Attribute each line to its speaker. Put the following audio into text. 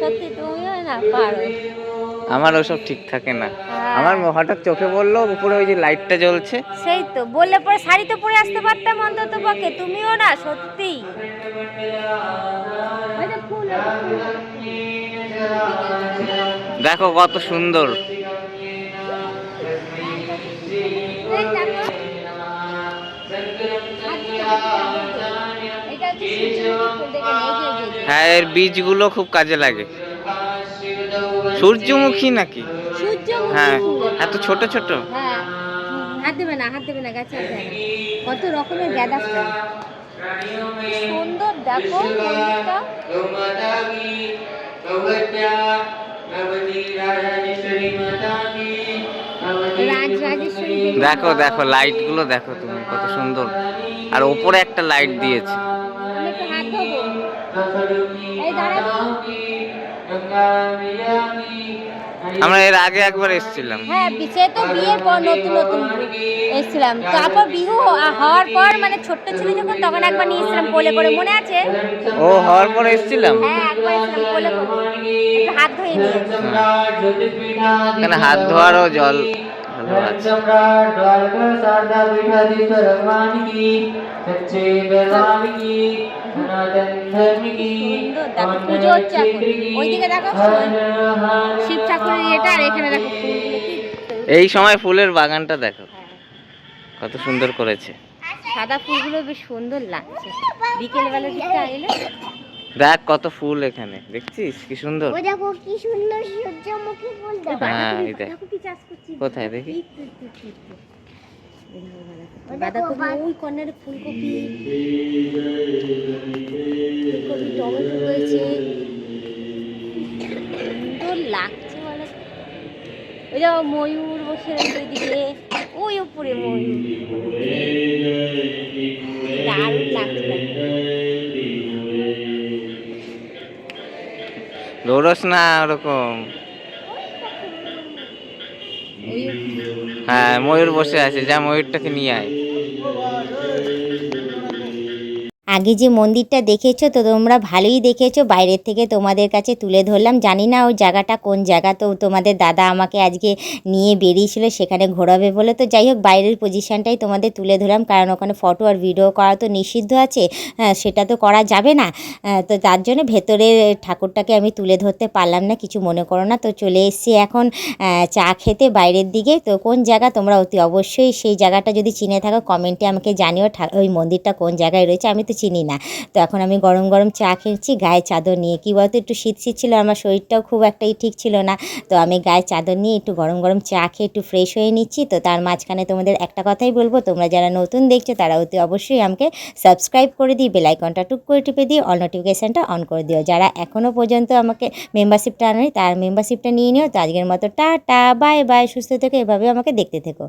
Speaker 1: সত্যি তুমিও না পারো।
Speaker 2: আমার ওসব ঠিক থাকে না।
Speaker 1: হ্যাঁ।
Speaker 2: আমার হঠাৎ চোখে পড়ল উপরে ওই যে লাইটটা জ্বলছে।
Speaker 1: সেই তো বললে পরে শাড়ি তো পরে আসতে পারতাম অন্তত পক্ষে তুমিও না সত্যি।
Speaker 2: দেখো কত সুন্দর।
Speaker 1: এই
Speaker 2: হ্যাঁ এর বীজগুলো খুব কাজে লাগে। সূর্যমুখী নাকি? হ্যাঁ এত ছোট ছোট।
Speaker 1: হ্যাঁ হাত দেবে না হাত দেবে না গাছে। কত রকমের গাঁদা ফুল সুন্দর দেখো
Speaker 2: দেখো দেখো লাইটগুলো দেখো তুমি কত সুন্দর। আর ওপরে একটা লাইট দিয়েছে। আমরা এর আগে একবার এসেছিলাম।
Speaker 1: হ্যাঁ সে তো বিয়ের পর নতুন নতুন এসেছিলাম। তারপর বিহু হওয়ার পর মানে ছোট্ট ছিল যখন তখন একবার নিয়ে এসেছিলাম কোলে করে। মনে আছে?
Speaker 2: ও হওয়ার পর এসেছিলাম।
Speaker 1: হ্যাঁ একবার এসেছিলাম কোলে করে। হাত ধুয়ে নিয়ে।
Speaker 2: এখানে হাত ধোয়ারও জল ভালো আছে
Speaker 3: सम्राट द्वारका शारदा पीठाधीश्वर भगवान की सच्चे दरबार की सनातन धर्म की
Speaker 1: সুন্দর দেখো পুজো হচ্ছে এখন ওইদিকে দেখো শিব ঠাকুরের ইয়েটা আর এখানে দেখো ফুলগুলো কি
Speaker 2: এই সময় ফুলের বাগানটা দেখো কত সুন্দর করেছে
Speaker 1: সাদা ফুলগুলো বেশ সুন্দর লাগছে বিকেল বেলা দিকটা এলে
Speaker 2: দেখ কত ফুল এখানে দেখছিস? কি সুন্দর।
Speaker 1: ও দেখো কি সুন্দর সূর্যমুখী ফুল
Speaker 2: হ্যাঁ, এই দেখ।
Speaker 1: বাঁধাকপি চাষ করছি।
Speaker 2: কোথায় দেখি।
Speaker 1: বাঁধাকপি ওই কর্নারে ফুলকপি। ফুলকপি টমেটো রয়েছে সুন্দর লাগছে ওই দেখো ময়ূর বসে রয়েছে ওইদিকে ওই উপরে ময়ূর।
Speaker 2: দৌড়স না ওরকম। হ্যাঁ ময়ূর বসে আছে যা ময়ূরটাকে নিয়ে আয়।
Speaker 4: আগে যে মন্দিরটা দেখেছ তো তোমরা ভালোই দেখেছ। বাইরের থেকে তোমাদের কাছে তুলে ধরলাম। জানি না ওই জায়গাটা কোন জায়গা। তো তোমাদের দাদা আমাকে আজকে নিয়ে বেরিয়েছিল সেখানে ঘোরাবে বলে। তো যাই হোক বাইরের পজিশানটাই তোমাদের তুলে ধরলাম। কারণ ওখানে ফটো আর ভিডিও করা তো নিষিদ্ধ আছে। হ্যাঁ, সেটা তো করা যাবে না। তো তার জন্য ভেতরের ঠাকুরটাকে আমি তুলে ধরতে পারলাম না কিছু মনে করো না। তো চলে এসেছি এখন চা খেতে বাইরের দিকে। তো কোন জায়গা তোমরা অতি অবশ্যই সেই জায়গাটা যদি চিনে থাকো কমেন্টে আমাকে জানিও। ওই মন্দিরটা কোন জায়গায় রয়েছে আমি তো চিনি না। তো এখন আমি গরম গরম চা খেয়েছি, গায়ে চাদর নিয়ে। কী বলতো, একটু শীত শীত ছিল, আমার শরীরটাও খুব একটাই ঠিক ছিল না। তো আমি গায়ে চাদর নিয়ে একটু গরম গরম চা খেয়ে একটু ফ্রেশ হয়ে নিচ্ছি। তো তার মাঝখানে তোমাদের একটা কথাই বলব, তোমরা যারা নতুন দেখছ, তারা অতি অবশ্যই আমাকে সাবস্ক্রাইব করে দিই বেলাইকনটা টুক করে টিপে দিই অল নোটিফিকেশানটা অন করে দিও। যারা এখনও পর্যন্ত আমাকে মেম্বারশিপটা আনোই তার মেম্বারশিপটা নিয়ে নিও। তো আজকের মতো টাটা বাই বাই সুস্থ থেকে এভাবে আমাকে দেখতে থেকো।